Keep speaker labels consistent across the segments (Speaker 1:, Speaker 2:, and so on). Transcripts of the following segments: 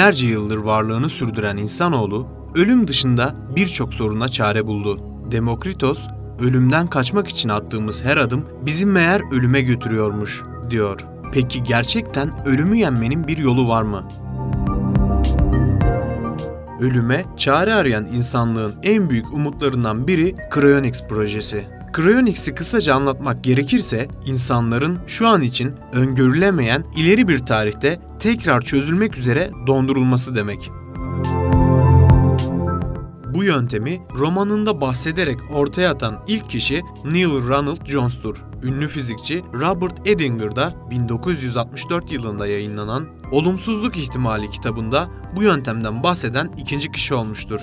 Speaker 1: binlerce yıldır varlığını sürdüren insanoğlu, ölüm dışında birçok soruna çare buldu. Demokritos, ölümden kaçmak için attığımız her adım bizi meğer ölüme götürüyormuş, diyor. Peki gerçekten ölümü yenmenin bir yolu var mı? Ölüme çare arayan insanlığın en büyük umutlarından biri Cryonics projesi. Cryonics'i kısaca anlatmak gerekirse, insanların şu an için öngörülemeyen ileri bir tarihte tekrar çözülmek üzere dondurulması demek. Bu yöntemi romanında bahsederek ortaya atan ilk kişi Neil Ronald Jones'tur. Ünlü fizikçi Robert Edinger da 1964 yılında yayınlanan Olumsuzluk İhtimali kitabında bu yöntemden bahseden ikinci kişi olmuştur.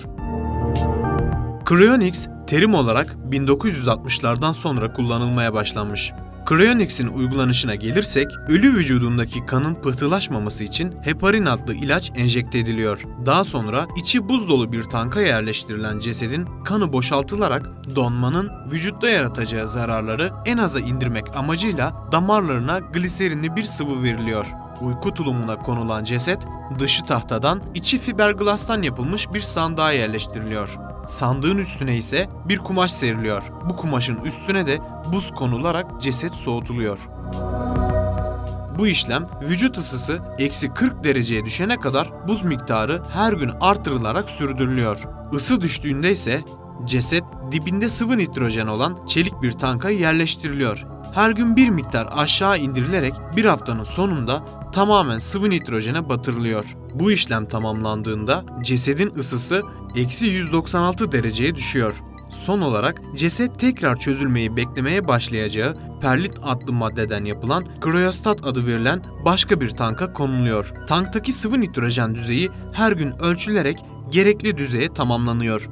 Speaker 1: Cryonics terim olarak 1960'lardan sonra kullanılmaya başlanmış. Cryonics'in uygulanışına gelirsek, ölü vücudundaki kanın pıhtılaşmaması için heparin adlı ilaç enjekte ediliyor. Daha sonra içi buz dolu bir tanka yerleştirilen cesedin kanı boşaltılarak donmanın vücutta yaratacağı zararları en aza indirmek amacıyla damarlarına gliserinli bir sıvı veriliyor. Uyku tulumuna konulan ceset, dışı tahtadan, içi fiberglastan yapılmış bir sandığa yerleştiriliyor. Sandığın üstüne ise bir kumaş seriliyor. Bu kumaşın üstüne de buz konularak ceset soğutuluyor. Bu işlem vücut ısısı eksi 40 dereceye düşene kadar buz miktarı her gün artırılarak sürdürülüyor. Isı düştüğünde ise ceset dibinde sıvı nitrojen olan çelik bir tanka yerleştiriliyor. Her gün bir miktar aşağı indirilerek bir haftanın sonunda tamamen sıvı nitrojene batırılıyor. Bu işlem tamamlandığında cesedin ısısı eksi 196 dereceye düşüyor. Son olarak ceset tekrar çözülmeyi beklemeye başlayacağı perlit adlı maddeden yapılan kriyostat adı verilen başka bir tanka konuluyor. Tanktaki sıvı nitrojen düzeyi her gün ölçülerek gerekli düzeye tamamlanıyor.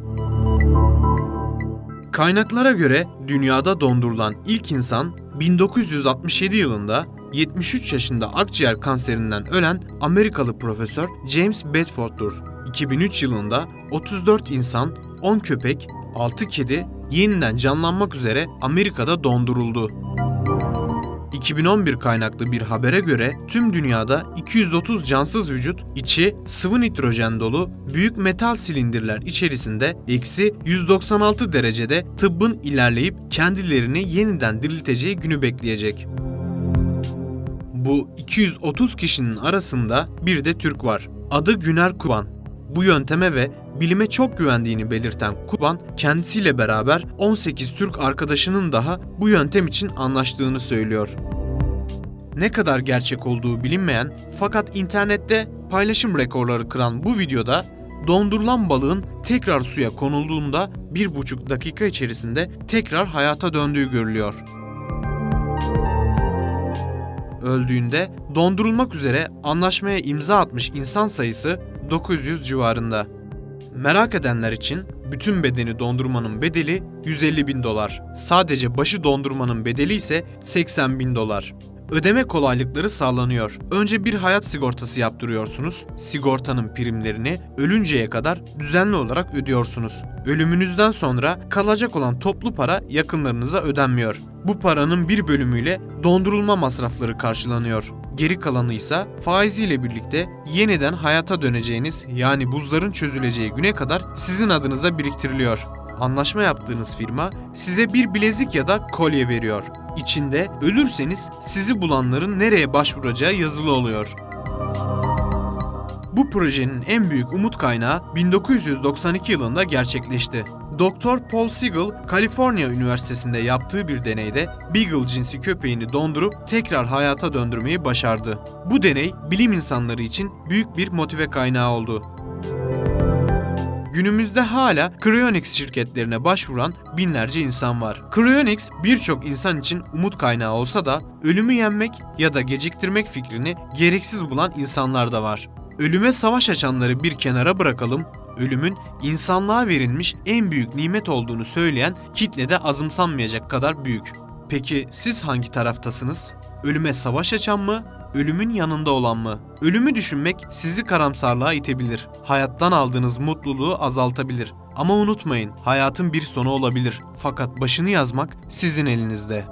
Speaker 1: Kaynaklara göre dünyada dondurulan ilk insan 1967 yılında 73 yaşında akciğer kanserinden ölen Amerikalı profesör James Bedford'dur. 2003 yılında 34 insan, 10 köpek, 6 kedi yeniden canlanmak üzere Amerika'da donduruldu. 2011 kaynaklı bir habere göre tüm dünyada 230 cansız vücut içi sıvı nitrojen dolu büyük metal silindirler içerisinde eksi 196 derecede tıbbın ilerleyip kendilerini yeniden dirilteceği günü bekleyecek. Bu 230 kişinin arasında bir de Türk var. Adı Güner Kuban. Bu yönteme ve bilime çok güvendiğini belirten Kuban, kendisiyle beraber 18 Türk arkadaşının daha bu yöntem için anlaştığını söylüyor. Ne kadar gerçek olduğu bilinmeyen fakat internette paylaşım rekorları kıran bu videoda dondurulan balığın tekrar suya konulduğunda bir buçuk dakika içerisinde tekrar hayata döndüğü görülüyor. Öldüğünde dondurulmak üzere anlaşmaya imza atmış insan sayısı 900 civarında. Merak edenler için bütün bedeni dondurmanın bedeli 150 bin dolar. Sadece başı dondurmanın bedeli ise 80 bin dolar. Ödeme kolaylıkları sağlanıyor. Önce bir hayat sigortası yaptırıyorsunuz. Sigortanın primlerini ölünceye kadar düzenli olarak ödüyorsunuz. Ölümünüzden sonra kalacak olan toplu para yakınlarınıza ödenmiyor. Bu paranın bir bölümüyle dondurulma masrafları karşılanıyor. Geri kalanı ise faiziyle birlikte yeniden hayata döneceğiniz yani buzların çözüleceği güne kadar sizin adınıza biriktiriliyor. Anlaşma yaptığınız firma size bir bilezik ya da kolye veriyor. İçinde ölürseniz sizi bulanların nereye başvuracağı yazılı oluyor. Bu projenin en büyük umut kaynağı 1992 yılında gerçekleşti. Dr. Paul Siegel, Kaliforniya Üniversitesi'nde yaptığı bir deneyde Beagle cinsi köpeğini dondurup tekrar hayata döndürmeyi başardı. Bu deney bilim insanları için büyük bir motive kaynağı oldu. Günümüzde hala Cryonics şirketlerine başvuran binlerce insan var. Cryonics birçok insan için umut kaynağı olsa da ölümü yenmek ya da geciktirmek fikrini gereksiz bulan insanlar da var. Ölüme savaş açanları bir kenara bırakalım, ölümün insanlığa verilmiş en büyük nimet olduğunu söyleyen kitle de azımsanmayacak kadar büyük. Peki siz hangi taraftasınız? Ölüme savaş açan mı, ölümün yanında olan mı? Ölümü düşünmek sizi karamsarlığa itebilir. Hayattan aldığınız mutluluğu azaltabilir. Ama unutmayın, hayatın bir sonu olabilir. Fakat başını yazmak sizin elinizde.